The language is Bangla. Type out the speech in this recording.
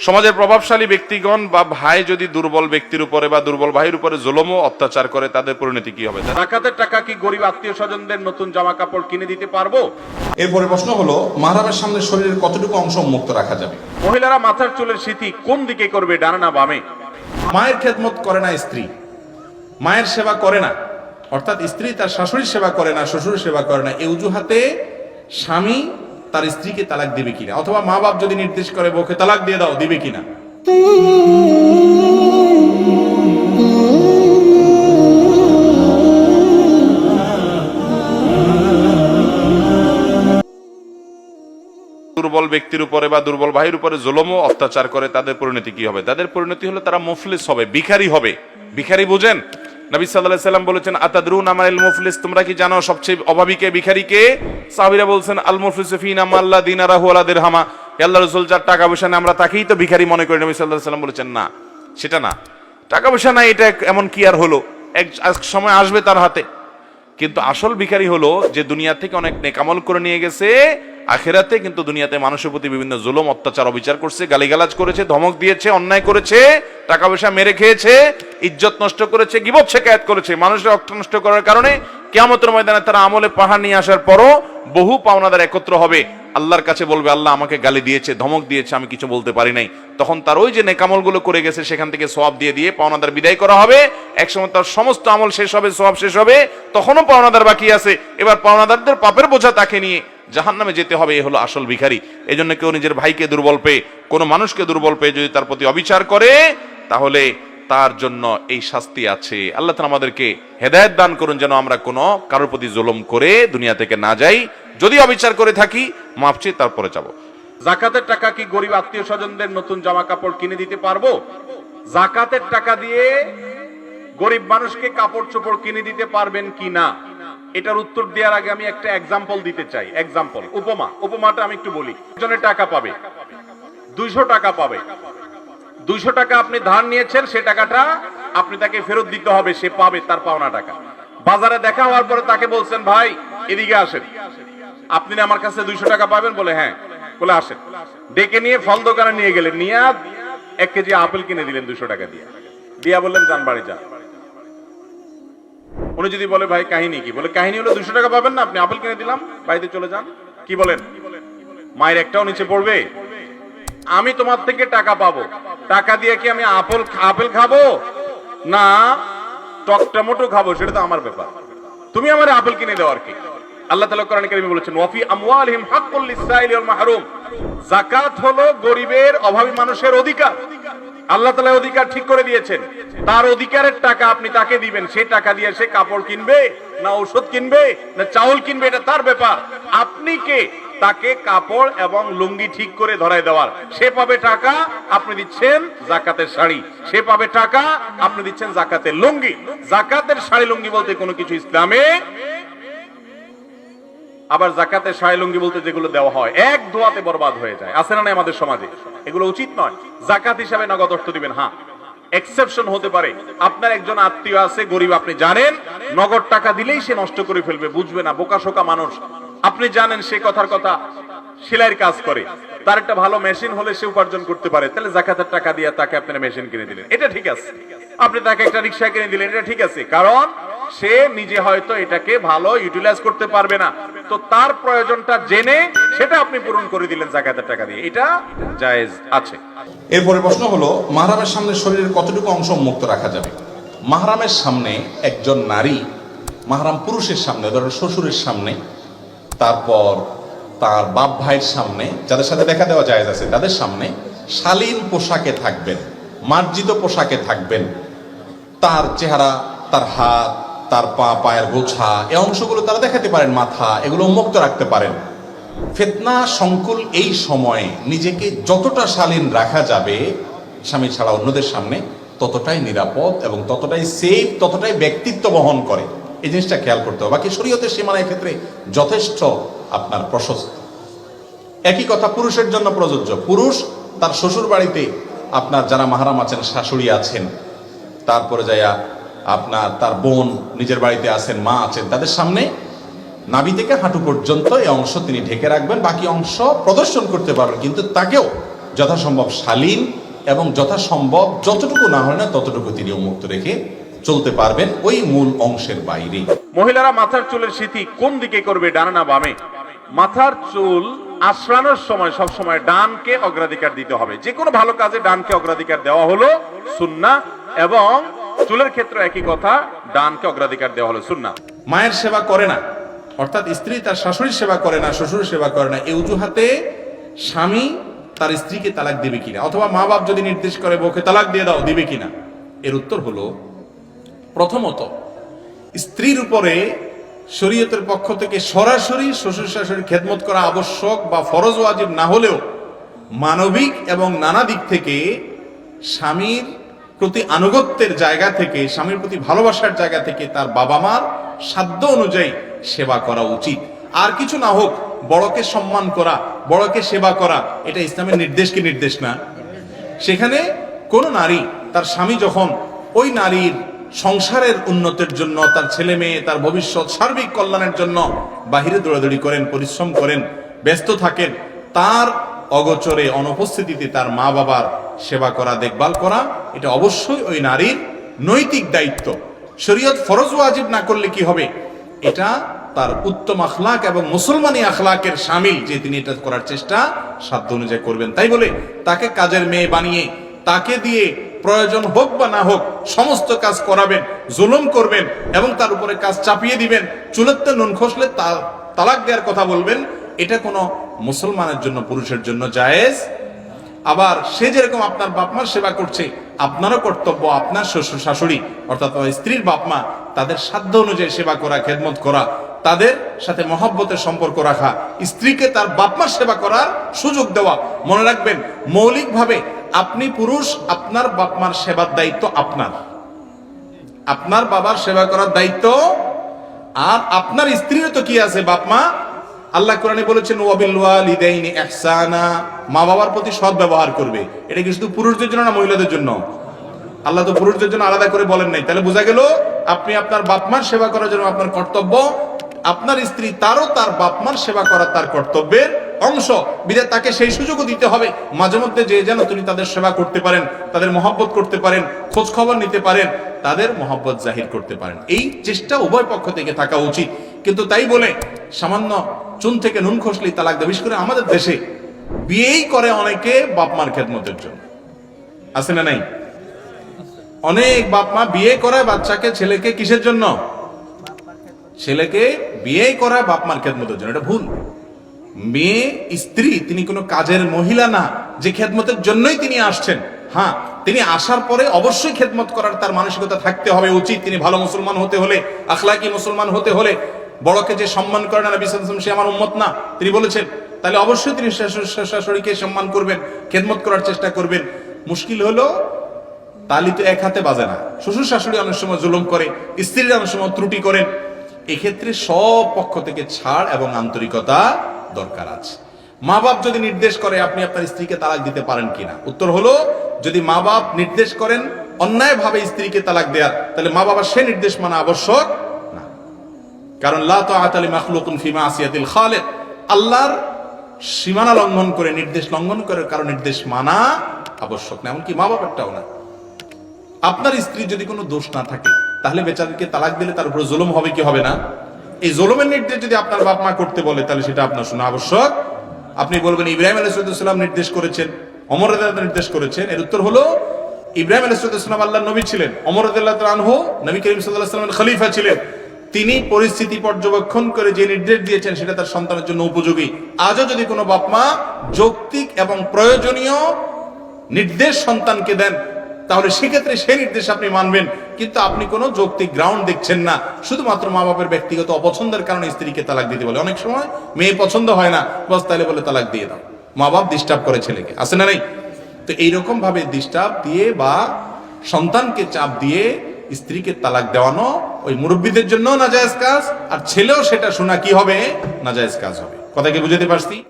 সমাজের প্রভাবশালী ব্যক্তিগণ বা ভাই যদি দুর্বল ব্যক্তির উপরে বা দুর্বল ভাইয়ের উপরে জুলম ও অত্যাচার করে তাদের পরিণতি কি হবে? জাকাতের টাকা কি গরিব আত্মীয় স্বজনদের নতুন জামা কাপড় কিনে দিতে পারব? এরপরে প্রশ্ন হলো মাহরামের সামনে শরীরের কতটুকু অংশ মুক্ত রাখা যাবে? মহিলারা মাথার চুলের স্মৃতি কোন দিকে করবে ডানা না বামে? মায়ের খেদমত করে না স্ত্রী। মায়ের সেবা করে না। অর্থাৎ স্ত্রী তার শাশুড়ির সেবা করে না শ্বশুরের সেবা করে না। এই অজুহাতে স্বামী তার স্ত্রীকে তালাক দিবে কিনা? অথবা মা বাপ যদি নির্দেশ করে, বউকে তালাক দিয়ে দাও, দিবে কিনা? দুর্বল ব্যক্তির উপরে বা দুর্বল ভাইয়ের উপরে জুলম অত্যাচার করে, তাদের পরিণতি কি হবে? তাদের পরিণতি হলো তারা মুফলিস হবে, ভিখারি হবে। ভিখারি বুঝেন? নবী সাল্লাল্লাহু সাল্লাম বলেছেন, আতাদরুন আমাল মুফলিস, তোমরা কি জানো সবচেয়ে অভাবীকে ভিখারিকে সাহাবীরা বলছেন আল মুফলিসু ফিনা মাল্লা দিনারাহু ওয়ালা দিরহামা। হে আল্লাহ রাসূল, যার টাকা পয়সা নেই, আমরা তাকেই তো ভিখারি মনে করি। নবী সাল্লাল্লাহু সাল্লাম বলেছেন, না, সেটা না। টাকা পয়সা নাই, এটা এমন কি আর হলো? এক সময় আসবে তার হাতে। কিন্তু আসল ভিখারি হলো যে দুনিয়া থেকে অনেক নেকামল করে নিয়ে গেছে, আখেরাতে কিন্তু দুনিয়াতে মানুষের প্রতি বিভিন্ন জুলুম, অত্যাচার, অবিচার করছে, গালিগালাজ করেছে, ধমক দিয়েছে, অন্যায় করেছে, টাকা পয়সা মেরে খেয়েছে, ইজ্জত নষ্ট করেছে, গিবত শেখায়ত করেছে। মানুষের অর্থ নষ্ট করার কারণে কেয়ামতের ময়দানে তারা আমলে পাহাড় নিয়ে আসার পরও বহু পাওনাদার একত্র হবে। আল্লাহর কাছে বলবে, আল্লাহ আমাকে গালি দিয়েছে, ধমক দিয়েছে, আমি কিছু বলতে পারি নাই। তখন তার ওই যে নেকামলগুলো করে গেছে, সেখান থেকে সওয়াব দিয়ে দিয়ে পাওনাদার বিদায় করা হবে। একসময় তার সমস্ত আমল শেষ হবে, সওয়াব শেষ হবে, তখনও পাওনাদার বাকি আছে। এবার পাওনাদারদের পাপের বোঝা তাকে নিয়ে জাহান নামে যেতে হবে, এ হলো আসল ভিখারি। এই জন্য কেউ নিজের ভাইকে দুর্বল পেয়ে, কোনো মানুষকে দুর্বল পেয়ে যদি তার প্রতি অবিচার করে, তাহলে তার জন্য এই শাস্তি আছে। আল্লাহ তাআলা আমাদেরকে হেদায়েত দান করুন যেন আমরা কোনো কারোর প্রতি জুলুম করে দুনিয়া থেকে না যাই। যদি অবিচার করে থাকি মাপ চেয়ে তারপরে যাব। জাকাতের টাকা কি গরিব আত্মীয় স্বজনদের নতুন জামা কাপড় কিনে দিতে পারব? জাকাতের টাকা দিয়ে গরিব মানুষকে কাপড় চোপড় কিনে দিতে পারবেন কি না? এটার উত্তর দেওয়ার আগে আমি একটা এক্সাম্পল দিতে চাই। এক্সাম্পল উপমা। উপমাটা আমি একটু বলি। একজনের টাকা পাবে। দুইশো টাকা পাবে। দুইশো টাকা আপনি ধার নিয়েছেন, সে টাকাটা আপনি তাকে ফেরত দিতে হবে, সে পাবে তার পাওনা টাকা। বাজারে দেখা হওয়ার পরে তাকে বলছেন, ভাই, এদিকে আসেন। আপনি আমার কাছে দুইশো টাকা পাবেন? বলে হ্যাঁ বলে আসেন। ডেকে নিয়ে ফল দোকানে নিয়ে গেলেন। নিয়ে এক কেজি আপেল কিনে দিলেন দুশো টাকা দিয়ে। দিয়া বললেন, যান, বাড়ি যান। উনি যদি বলে, ভাই, কাহিনী কি? বলে, কাহিনী হলো দুশো টাকা পাবেন না, আপনি আপেল কিনে দিলাম, বাড়িতে চলে যান। কি বলেন? মায়ের একটাও নিচে পড়বে? আমি তোমার থেকে টাকা পাবো। টাকা দিয়ে কি আমি আপেল আপেল খাব? না টক টমেটো খাব, সেটা তো আমার ব্যাপার। তুমি আমার আপেল কিনে দাও আর কি। আল্লাহ তাআলা কোরআন কারিমে বলেছেন, ওয়াফি আমওয়ালিহিম হাক্কুল লিসাইলি ওয়াল মাহরুম। যাকাত হলো গরিবের, অভাবী মানুষের অধিকার। আল্লাহ তাআলা অধিকার ঠিক করে দিয়েছেন। তার অধিকারের টাকা আপনি তাকে দিবেন। সে টাকা দিয়ে সে কাপড় কিনবে, না ঔষধ কিনবে, না চাউল কিনবে, এটা তার ব্যাপার। আপনি কে? তাকে কাপড় এবং লুঙ্গি ঠিক করে ধরায় দেওয়ার। সে পাবে টাকা, আপনি দিচ্ছেন জাকাতের শাড়ি। সে পাবে টাকা, আপনি দিচ্ছেন জাকাতের লুঙ্গি। জাকাতের শাড়ি লুঙ্গি বলতে কোনো কিছু ইসলামে আবার জাকাতের শাড়ি লুঙ্গি বলতে যেগুলো দেওয়া হয়, এক দোয়াতে বরবাদ হয়ে যায়। আছে না আমাদের সমাজে? এগুলো উচিত নয়। জাকাত হিসাবে নগদ অর্থ দিবেন হ্যাঁ। এক্সেপশন হতে পারে। আপনার একজন আত্মীয় আছে, গরিব, আপনি জানেন, নগদ টাকা দিলেই সে নষ্ট করে ফেলবে, বুঝবে না, বোকা শোকা মানুষ। আপনি জানেন সে কথার কথা সেলাইয়ের কাজ করে। তার একটা ভালো মেশিন হলে সে উপার্জন করতে পারে। তাহলে জাকাতের টাকা দিয়ে তাকে আপনার মেশিন কিনে দিলেন। এটা ঠিক আছে। আপনি তাকে একটা রিক্সা কিনে দিলেন, এটা ঠিক আছে। কারণ সে নিজে হয়তো এটাকে ভালো ইউটিলাইজ করতে পারবে না। তো তার প্রয়োজনটা জেনে সেটা আপনি পূরণ করে দিলেন জাকাতের টাকা দিয়ে। এটা জায়েজ আছে। এরপরে প্রশ্ন হলো, মাহরামের সামনে শরীরের কতটুকু অংশ মুক্ত রাখা যাবে? মাহরামের সামনে একজন নারী, মাহরাম পুরুষের সামনে, ধরেন শ্বশুরের সামনে তারপর তার বাপ ভাইয়ের সামনে, যাদের সাথে দেখা দেওয়া যায় আছে, তাদের সামনে শালীন পোশাকে থাকবেন, মার্জিত পোশাকে থাকবেন। তার চেহারা, তার হাত, তার পা, পায়ের গোছা, এ অংশগুলো তারা দেখাতে পারেন, মাথা, এগুলো মুক্ত রাখতে পারেন। ফেতনা সংকুল এই সময়ে নিজেকে যতটা শালীন রাখা যাবে, স্বামী ছাড়া অন্যদের সামনে ততটাই নিরাপদ এবং ততটাই সেফ ততটাই ব্যক্তিত্ব বহন করে। এই জিনিসটা খেয়াল করতে হবে। বাকি শরীয়তের সীমানার ক্ষেত্রে যথেষ্ট আপনার প্রশস্ত। একই কথা পুরুষের জন্য প্রযোজ্য। পুরুষ তার শ্বশুর বাড়িতে আপনার যারা মাহারাম আছেন, শাশুড়ি আছেন, তারপরে যাইয়া আপনার তার বোন নিজের বাড়িতে আছেন, মা আছেন, তাদের সামনে নাভি থেকে হাঁটু পর্যন্ত এই অংশ তিনি ঢেকে রাখবেন। বাকি অংশ প্রদর্শন করতে পারবেন। কিন্তু তাকেও যথাসম্ভব শালীন এবং যথাসম্ভব যতটুকু না হয় না ততটুকু তিনি উন্মুক্ত রেখে চলতে পারবেন ওই মূল অংশের বাইরে। মহিলারা মাথার চুলের সিথি কোন দিকে করবে ডানে না বামে? মাথার চুল আশ্রানোর সময় সব সময় ডানকে অগ্রাধিকার দিতে হবে। যে কোনো ভালো কাজে ডানকে অগ্রাধিকার দেওয়া হলো সুন্না এবং চুলের ক্ষেত্রে একই কথা ডানকে অগ্রাধিকার দেওয়া হলো সুন্না। মায়ের সেবা করে না অর্থাৎ স্ত্রী তার শাশুড়ির সেবা করে না শ্বশুর সেবা করে না এই অজুহাতে স্বামী তার স্ত্রীকে তালাক দিবে কিনা? অথবা মা বাপ যদি নির্দেশ করে বউকে তালাক দিয়ে দাও দিবে কিনা? এর উত্তর হলো প্রথমত, স্ত্রীর উপরে শরীয়তের পক্ষ থেকে সরাসরি শ্বশুর শাশুড়ি খেদমত করা আবশ্যক বা ফরজ ওয়াজিব না হলেও মানবিক এবং নানা দিক থেকে স্বামীর প্রতি আনুগত্যের জায়গা থেকে, স্বামীর প্রতি ভালোবাসার জায়গা থেকে তার বাবা মার সাধ্য অনুযায়ী সেবা করা উচিত। আর কিছু না হোক, বড়কে সম্মান করা, বড়কে সেবা করা, এটা ইসলামের নির্দেশ কি নির্দেশ না। সেখানে কোন নারী, তার স্বামী যখন ওই নারীর সংসারের উন্নতির জন্য, তার ছেলে মেয়ে, তার ভবিষ্যৎ, সার্বিক কল্যাণের জন্য বাহিরে দৌড়াদৌড়ি করেন, পরিশ্রম করেন, ব্যস্ত থাকেন। তার অগোচরে, অনুপস্থিতিতে তার মা বাবার সেবা করা, দেখভাল করা, এটা অবশ্যই ওই নারীর নৈতিক দায়িত্ব। শরীয়ত ফরজ ওয়াজিব না করলে কি হবে? এটা তার উত্তম আখলাক এবং মুসলমানি আখলাকের সামিল, যে তিনি এটা করার চেষ্টা সাধ্য অনুযায়ী করবেন। তাই বলে তাকে কাজের মেয়ে বানিয়ে, তাকে দিয়ে প্রয়োজন হোক বা না হোক, সমস্ত কাজ করাবেন, জুলুম করবেন এবং তার উপরে কাজ চাপিয়ে দিবেন। চুলত্তে নুন খসলে তালাক দেওয়ার কথা বলবেন। এটা কোনো মুসলমানের জন্য, পুরুষের জন্য জায়েজ। আবার সে যেরকম আপনার বাপমার সেবা করছে, আপনারও কর্তব্য, আপনার শ্বশুর, শাশুড়ি, অর্থাৎ স্ত্রীর বাপমা তাদের সাধ্য অনুযায়ী সেবা করা, খেদমত করা, তাদের সাথে মহাব্বতের সম্পর্ক রাখা, স্ত্রীকে তার বাপমার সেবা করার সুযোগ দেওয়া। মনে রাখবেন, মৌলিকভাবে আপনি পুরুষ, আপনার বাপ মার সেবার দায়িত্ব আপনার। আপনার বাবার সেবা করার দায়িত্ব আর আপনার স্ত্রীর তো কি আছে বাপ মা আল্লাহ কোরআনে বলেছেন ওয়াবিল ওয়ালিদাইনি ইহসানা। মা বাবার প্রতি সৎ ব্যবহার করবে। এটা কি শুধু পুরুষদের জন্য না মহিলাদের জন্য? আল্লাহ তো পুরুষদের জন্য আলাদা করে বলেন নাই। তাহলে বোঝা গেল, আপনি আপনার বাপ মার সেবা করার জন্য আপনার কর্তব্য, আপনার স্ত্রী তারও তার বাপ মার সেবা করা তার কর্তব্যের অংশ। বিধায় তাকে সেই সুযোগও দিতে হবে। মাঝে মধ্যে যে যেন তিনি তাদের সেবা করতে পারেন, তাদের মহব্বত করতে পারেন খোঁজ খবর নিতে পারেন, তাদের মহব্বত জাহির করতে পারেন। এই চেষ্টা উভয় পক্ষ থেকে থাকা উচিত। কিন্তু তাই বলে সামান্য চুন থেকে নুন খসলি তালাক দেয় বিশেষ করে আমাদের দেশে বিয়েই করে অনেকে বাপ মার খেদমতের জন্য। আছে না নাই? অনেক বাপ মা বিয়ে করায় বাচ্চাকে ছেলেকে কিসের জন্য? ছেলেকে বিয়ে করা বাপ মার খেদমতের জন্য। এটা ভুল। মেয়ে, স্ত্রী, তিনি কোনো কাজের মহিলা না, যে খেদমতের জন্যই তিনি আসছেন। হ্যাঁ তিনি আসার পরে অবশ্যই খেদমত করার তার মানসিকতা থাকতে হবে, উচিত। তিনি ভালো মুসলমান হতে হলে, আখলাকি মুসলমান হতে হলে, বড়কে যে সম্মান করে না সাল্লাল্লাহু সে আমার উম্মত না। তিনি বলেছেন, তাহলে অবশ্যই তিনি শাশু- শাশুড়িকে সম্মান করবেন, খেদমত করার চেষ্টা করবেন। মুশকিল হলো, তালি তো এক হাতে বাজে না। শ্বশুর শাশুড়ি অনেক সময় জুলুম করে, স্ত্রীরা অনেক সময় ত্রুটি করেন। এক্ষেত্রে সব পক্ষ থেকে ছাড় এবং আন্তরিকতা দরকার আছে। মা বাপ যদি নির্দেশ করে আপনি আপনার স্ত্রীকে তালাক দিতে পারেন কিনা? উত্তর হলো, যদি মা বাপ নির্দেশ করেন অন্যায়ভাবে স্ত্রীকে তালাক দেয়ার, তাহলে মা বাবার সে নির্দেশ মানা আবশ্যক না। কারণ আল্লাহর সীমানা লঙ্ঘন করে, নির্দেশ লঙ্ঘন করে কারও নির্দেশ মানা আবশ্যক না। এমনকি মা বাবারটাও না। আপনার স্ত্রী যদি কোনো দোষ না থাকে, তাহলে বেচারিকে তালাক দিলে তার উপরে জুলুম হবে কি হবে না? এই জুলুমের নির্দেশ যদি আপনার বাপ মা করতে বলে, তাহলে সেটা আপনার শোনা আবশ্যক। আপনি বলবেন, ইব্রাহিম আলাইসাল্লাম নির্দেশ করেছেন অমর নির্দেশ করেছেন। এর উত্তর হলো, ইব্রাহিম আলাইসাল্লাম আল্লাহ নবী ছিলেন অমর আনহু নবী করিম সাল্লাহ সাল্লামের খলিফা ছিলেন। তিনি পরিস্থিতি পর্যবেক্ষণ করে যে নির্দেশ দিয়েছেন, সেটা তার সন্তানের জন্য উপযোগী। আজও যদি কোনো বাপ মা যৌক্তিক এবং প্রয়োজনীয় নির্দেশ সন্তানকে দেন তাহলে সেক্ষেত্রে সেই নির্দেশ আপনি মানবেন। কিন্তু আপনি কোনো যৌক্তিক গ্রাউন্ড দেখছেন না। শুধুমাত্র মা বাপের ব্যক্তিগত অপছন্দের কারণে স্ত্রীকে তালাক দিতে বলে। অনেক সময় মেয়ে পছন্দ হয় না, বস তাহলে বলে তালাক দিয়ে দাও। মা বাপ ডিস্টার্ব করে ছেলেকে। আছে না নাই? তো এইরকম ভাবে ডিস্টার্ব দিয়ে বা সন্তানকে চাপ দিয়ে স্ত্রীকে তালাক দেওয়ানো ওই মুরব্বীদের জন্য নাজায়েজ কাজ, আর ছেলেও সেটা শোনা কি হবে? নাজায়েজ কাজ হবে। কথা কি বুঝাতে পারছি?